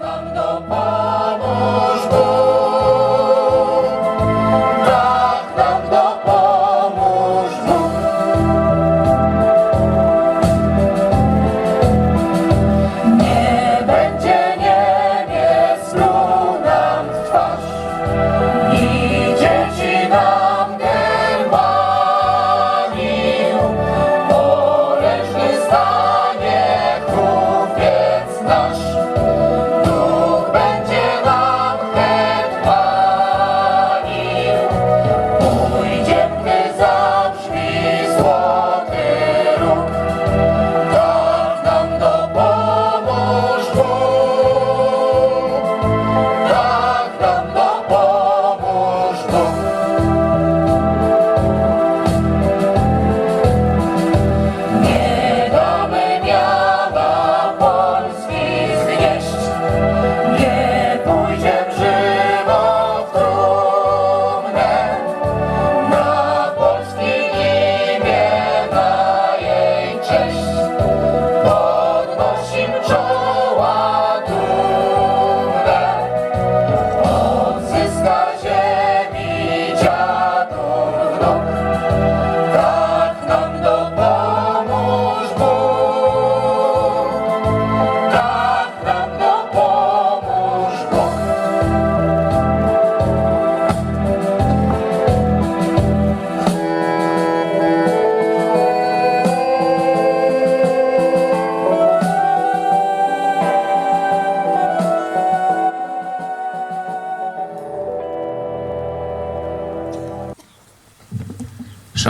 nam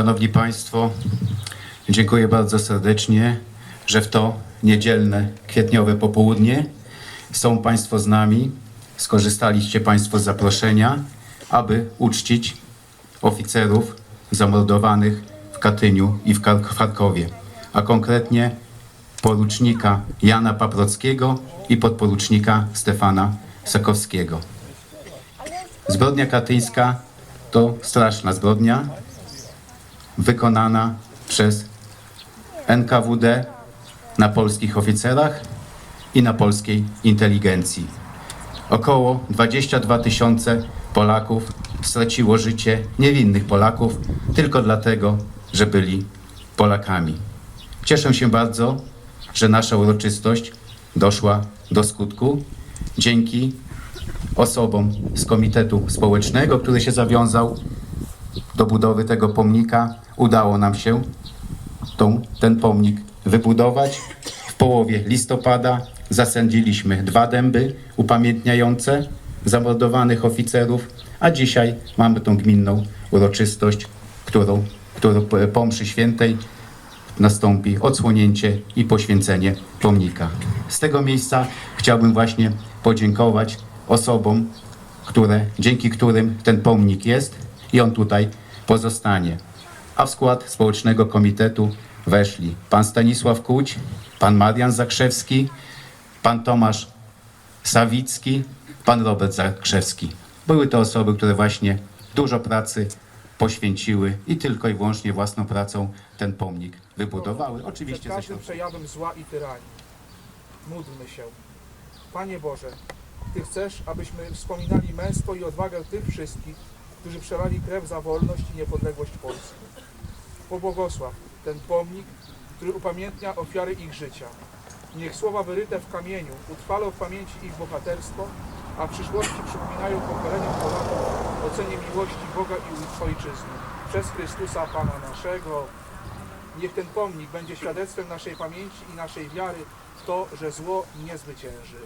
Szanowni Państwo, dziękuję bardzo serdecznie, że w to niedzielne, kwietniowe popołudnie są Państwo z nami. Skorzystaliście Państwo z zaproszenia, aby uczcić oficerów zamordowanych w Katyniu i w Kar- Charkowie, a konkretnie porucznika Jana Paprockiego i podporucznika Stefana Sakowskiego. Zbrodnia katyńska to straszna zbrodnia, wykonana przez NKWD na polskich oficerach i na polskiej inteligencji. Około 22 tysiące Polaków straciło życie, niewinnych Polaków, tylko dlatego, że byli Polakami. Cieszę się bardzo, że nasza uroczystość doszła do skutku dzięki osobom z Komitetu Społecznego, który się zawiązał do budowy tego pomnika udało nam się tą, ten pomnik wybudować. W połowie listopada zasędziliśmy dwa dęby upamiętniające zamordowanych oficerów, a dzisiaj mamy tą gminną uroczystość, którą, którą po mszy świętej nastąpi odsłonięcie i poświęcenie pomnika. Z tego miejsca chciałbym właśnie podziękować osobom, które, dzięki którym ten pomnik jest i on tutaj pozostanie. A w skład Społecznego Komitetu weszli pan Stanisław Kuć, pan Marian Zakrzewski, pan Tomasz Sawicki, pan Robert Zakrzewski. Były to osoby, które właśnie dużo pracy poświęciły i tylko i wyłącznie własną pracą ten pomnik wybudowały. Oczywiście przed ze każdym przejawem zła i tyranii. Módlmy się. Panie Boże, Ty chcesz, abyśmy wspominali męstwo i odwagę tych wszystkich, którzy przelali krew za wolność i niepodległość Polski. Pobłogosław ten pomnik, który upamiętnia ofiary ich życia. Niech słowa wyryte w kamieniu utrwalą w pamięci ich bohaterstwo, a w przyszłości przypominają pokoleniom Polaków o cenie miłości Boga i Ojczyzny. Przez Chrystusa Pana naszego. Niech ten pomnik będzie świadectwem naszej pamięci i naszej wiary w to, że zło nie zwycięży.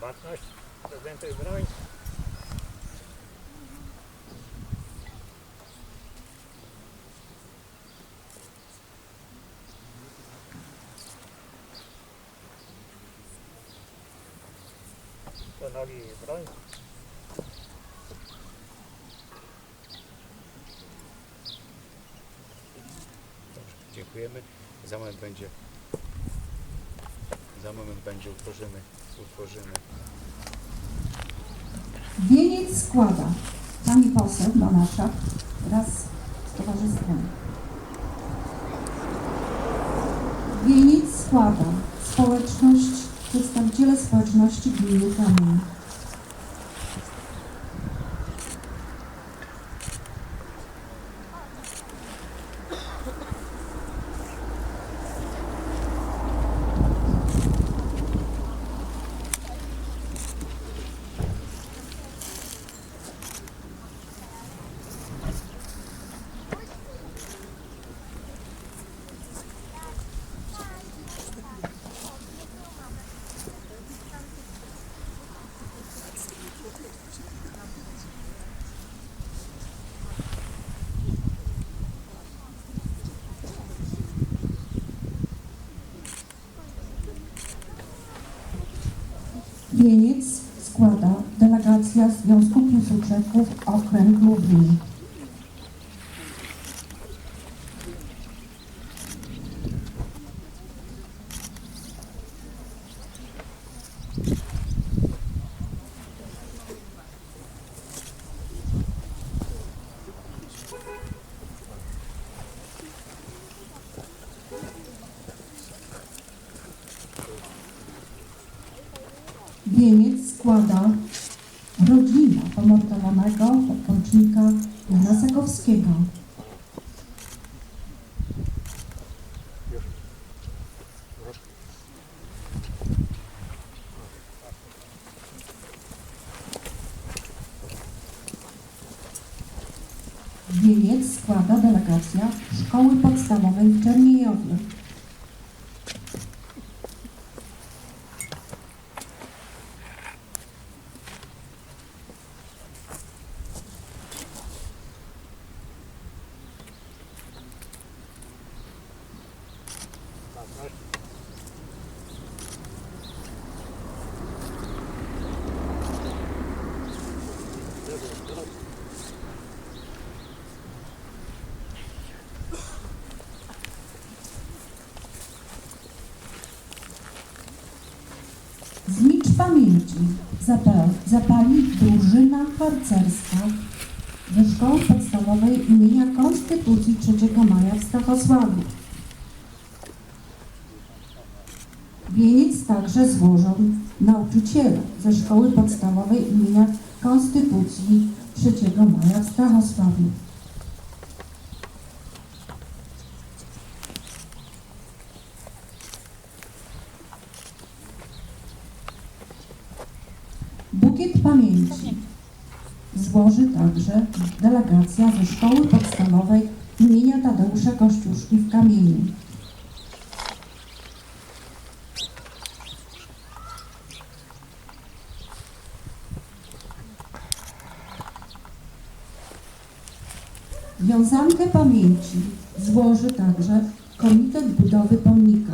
Baczność, prezentuj broń. Broń. Dziękujemy. Za moment będzie za moment będzie utworzymy utworzymy Wieniec składa pani poseł Banaszak wraz z towarzystwem. Wieniec składa społeczność, przedstawiciele społeczności Gminy Kamień. Wieniec składa delegacja Związku Piłsudczyków Okręg Lublin. Wieniec składa rodzina pomordowanego podporucznika Jana Zagowskiego. Wieniec składa delegacja Szkoły Podstawowej w Czerniejowie. Baczność. Znicz pamięci zapa- zapali drużyna harcerska ze Szkoły Podstawowej imienia Konstytucji 3 Maja w Stachosławiu. Wieniec także złożą nauczyciele ze Szkoły Podstawowej imienia Konstytucji 3 Maja w Stachosławiu. Bukiet pamięci złoży także delegacja ze Szkoły Podstawowej imienia Tadeusza Kościuszki w Kamieniu. Wiązankę pamięci złoży także Komitet Budowy Pomnika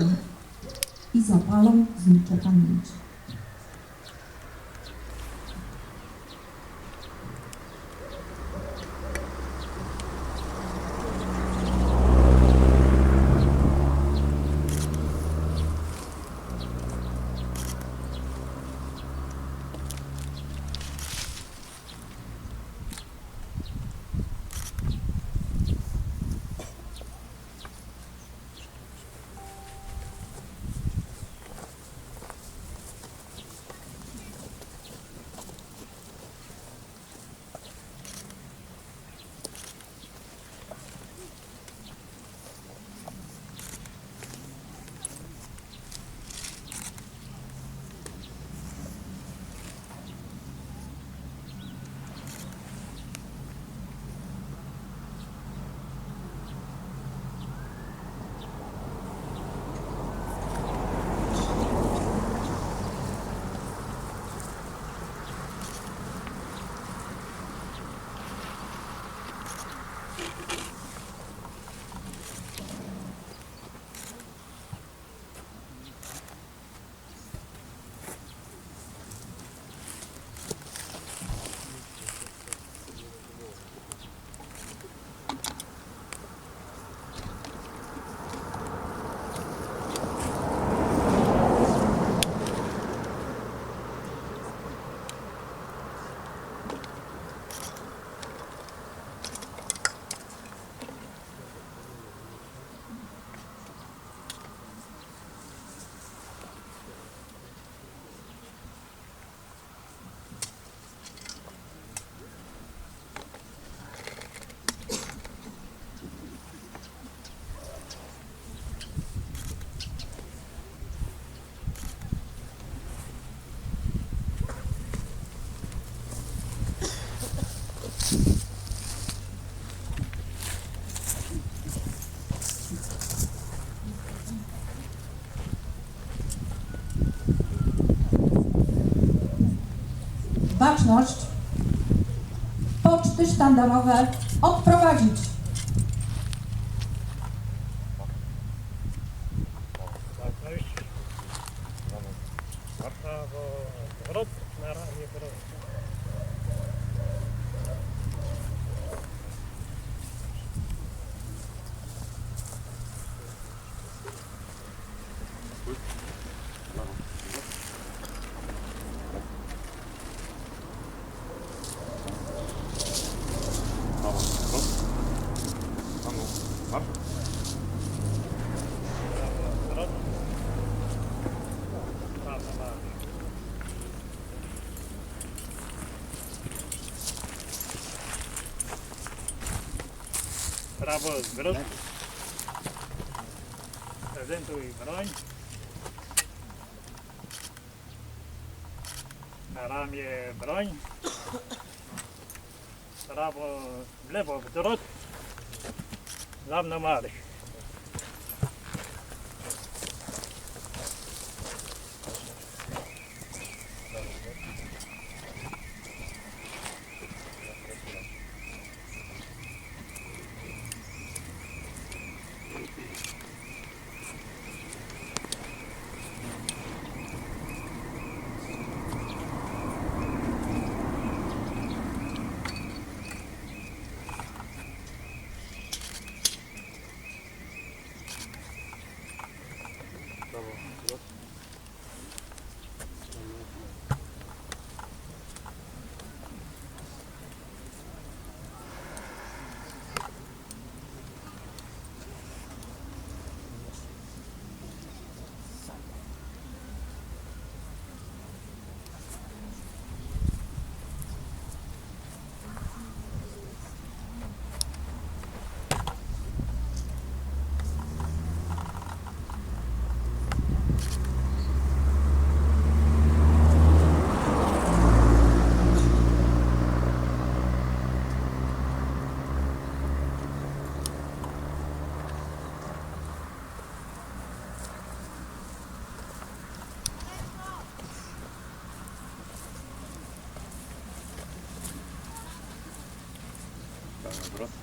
i zapalą znicze pamięci. Baczność, poczty sztandarowe odprowadzić. Baczność. Na prawo zwrot, na ramię broń. Prawo zwrot. Prawo marsz. Prawo zwrot. Prezentuj broń. Na ramię broń. Prawo, w lewo zwrot. Za mną marsz. брат.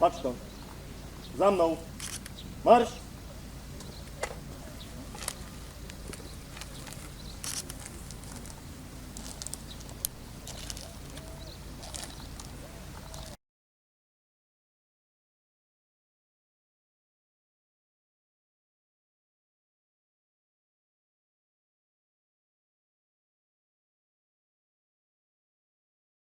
Patrz to. Za mną. Marsz!